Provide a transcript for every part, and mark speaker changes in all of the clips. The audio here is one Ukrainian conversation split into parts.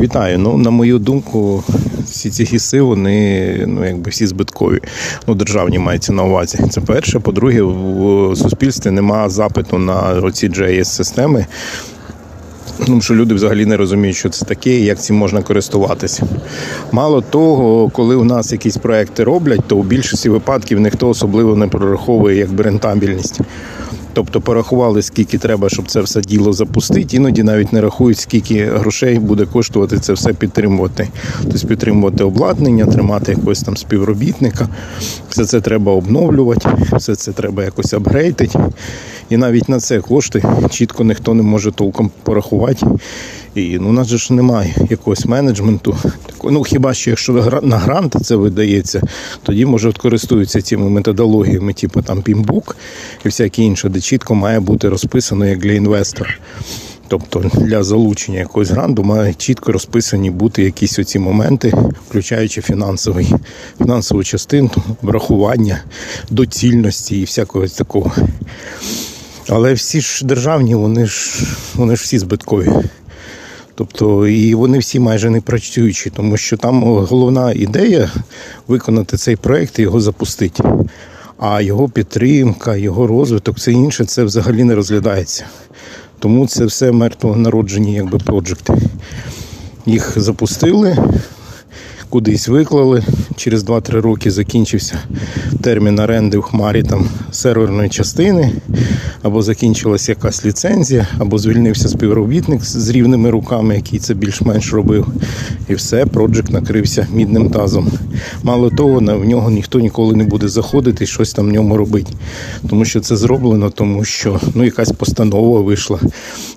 Speaker 1: Вітаю. Ну, на мою думку, всі ці гіси, вони ну, якби всі збиткові. Ну, державні мається на увазі. Це перше. По-друге, в суспільстві немає запиту на оці GIS-системи. Ну, що люди взагалі не розуміють, що це таке і як цим можна користуватися. Мало того, коли у нас якісь проекти роблять, то у більшості випадків ніхто особливо не прораховує якби рентабельність. Тобто порахували, скільки треба, щоб це все діло запустити, іноді навіть не рахують, скільки грошей буде коштувати це все підтримувати. Тобто підтримувати обладнання, тримати якогось там співробітника. Все це треба обновлювати, все це треба якось апгрейдити. І навіть на це кошти чітко ніхто не може толком порахувати. І ну, у нас же ж немає якогось менеджменту. Ну хіба що якщо на гранти це видається, тоді може користуються цими методологіями, типу там Пімбук і всяке інше, де чітко має бути розписано як для інвестора. Тобто для залучення якогось гранту мають чітко розписані бути якісь оці моменти, включаючи фінансовий, фінансову частину, врахування, доцільності і всякого такого. Але всі ж державні, вони ж вони ж всі збиткові. Тобто, і вони всі майже не працюючі, тому що там головна ідея виконати цей проект і його запустити. А його підтримка, його розвиток, все інше це взагалі не розглядається. Тому це все мертвонароджені якби проджекти. Їх запустили, кудись виклали. Через 2-3 роки закінчився термін оренди в хмарі там серверної частини, або закінчилася якась ліцензія, або звільнився співробітник з рівними руками, який це більш-менш робив. І все, проджект накрився мідним тазом. Мало того, в нього ніхто ніколи не буде заходити і щось там в ньому робити. Тому що це зроблено, тому що ну, якась постанова вийшла,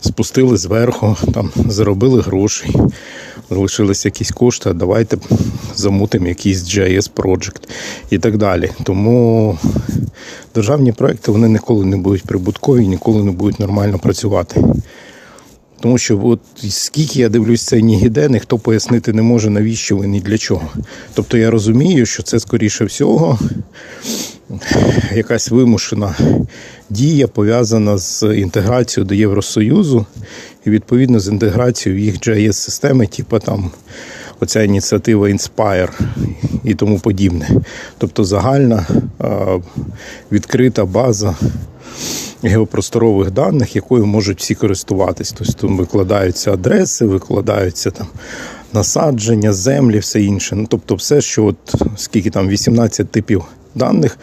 Speaker 1: спустили зверху, там заробили грошей залишились якісь кошти, а давайте замутимо якийсь GIS Project і так далі. Тому державні проекти вони ніколи не будуть прибуткові, ніколи не будуть нормально працювати. Тому що от скільки я дивлюсь цей Нігіде, ніхто пояснити не може, навіщо він і для чого. Тобто я розумію, що це скоріше всього якась вимушена дія пов'язана з інтеграцією до Євросоюзу і відповідно з інтеграцією в їх GIS-системи, типу там оця ініціатива Inspire і тому подібне. Тобто загальна відкрита база геопросторових даних, якою можуть всі користуватись. Тобто викладаються адреси, викладаються там насадження, землі, все інше. Ну, тобто, все, що от скільки там 18 типів даних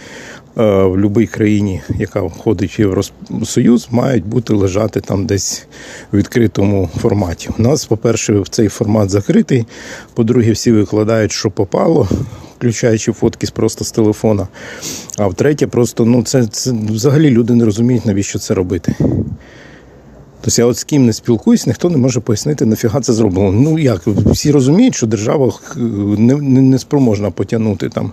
Speaker 1: в будь-якій країні, яка входить в Євросоюз, мають бути лежати там десь в відкритому форматі. У нас, по-перше, цей формат закритий. По-друге, всі викладають, що попало. Включаючи фотки просто з телефона. А втретє, просто ну це, це взагалі люди не розуміють, навіщо це робити. Тобто я от з ким не спілкуюсь, ніхто не може пояснити, нафіга це зроблено. Ну як, всі розуміють, що держава х, не, не, спроможна потягнути там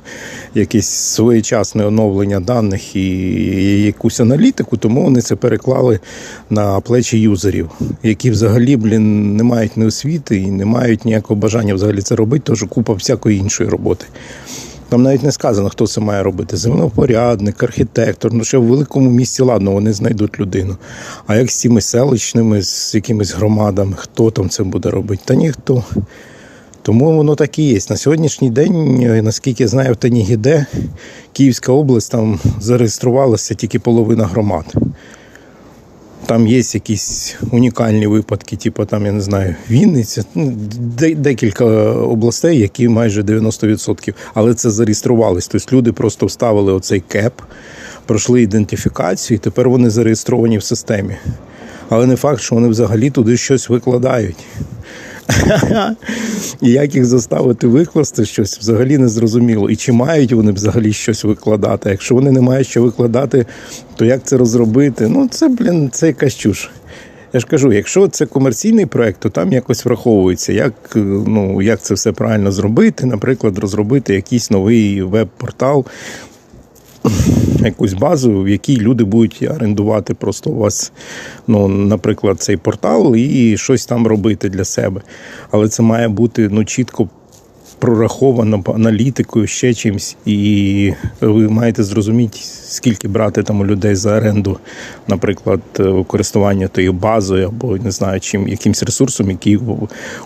Speaker 1: якесь своєчасне оновлення даних і якусь аналітику, тому вони це переклали на плечі юзерів, які взагалі блін, не мають ні освіти і не мають ніякого бажання взагалі це робити, тож купа всякої іншої роботи. Там навіть не сказано, хто це має робити. Землепорядник, архітектор. Ну що в великому місті, ладно, вони знайдуть людину. А як з цими селищними, з якимись громадами, хто там це буде робити? Та ніхто. Тому воно так і є. На сьогоднішній день, е, наскільки я знаю, в Танігіде Київська область там зареєструвалася тільки половина громад. Там є якісь унікальні випадки, типу там, я не знаю, Вінниця, ну, декілька областей, які майже 90%. Але це зареєструвалось. Тобто люди просто вставили оцей кеп, пройшли ідентифікацію, і тепер вони зареєстровані в системі. Але не факт, що вони взагалі туди щось викладають. І як їх заставити викласти щось, взагалі не зрозуміло. І чи мають вони взагалі щось викладати? Якщо вони не мають що викладати, то як це розробити? Ну, це, блін, це якась чуш. Я ж кажу, якщо це комерційний проект, то там якось враховується, як, ну, як це все правильно зробити. Наприклад, розробити якийсь новий веб-портал, якусь базу, в якій люди будуть орендувати просто у вас, ну, наприклад, цей портал і щось там робити для себе. Але це має бути ну, чітко прораховано аналітикою, ще чимось, і ви маєте зрозуміти, скільки брати там у людей за оренду, наприклад, користування тією базою або не знаю, чим якимсь ресурсом, який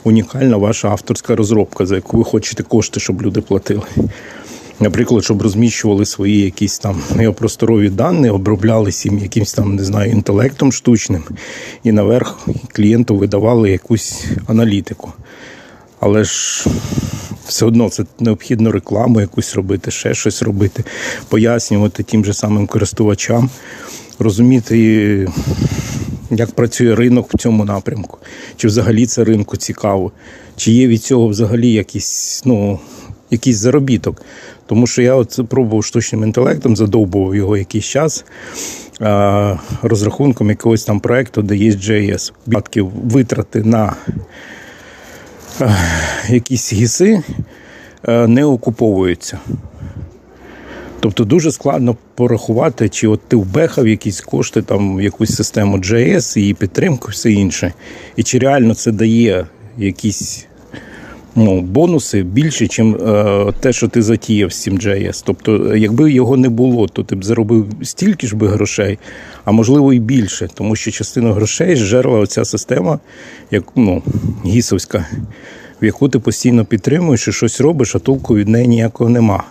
Speaker 1: унікальна ваша авторська розробка, за яку ви хочете кошти, щоб люди платили. Наприклад, щоб розміщували свої якісь там неопросторові дані, оброблялися їм якимось там, не знаю, інтелектом штучним, і наверх клієнту видавали якусь аналітику. Але ж все одно це необхідно рекламу якусь робити, ще щось робити, пояснювати тим же самим користувачам, розуміти, як працює ринок в цьому напрямку, чи взагалі це ринку цікаво, чи є від цього взагалі якийсь, ну, якийсь заробіток. Тому що я от пробував штучним інтелектом, задовбував його якийсь час розрахунком якогось там проекту, де є JS. Відсотків витрати на якісь гіси е, не окуповуються. Тобто дуже складно порахувати, чи от ти вбехав якісь кошти там в якусь систему JS, її підтримку, все інше. І чи реально це дає якісь ну, бонуси більше, ніж е, те, що ти затіяв з цим JS. Тобто, якби його не було, то ти б заробив стільки ж би грошей, а можливо і більше, тому що частину грошей зжерла оця система, як ну, гісовська, в яку ти постійно підтримуєш і щось робиш, а толку від неї ніякого нема.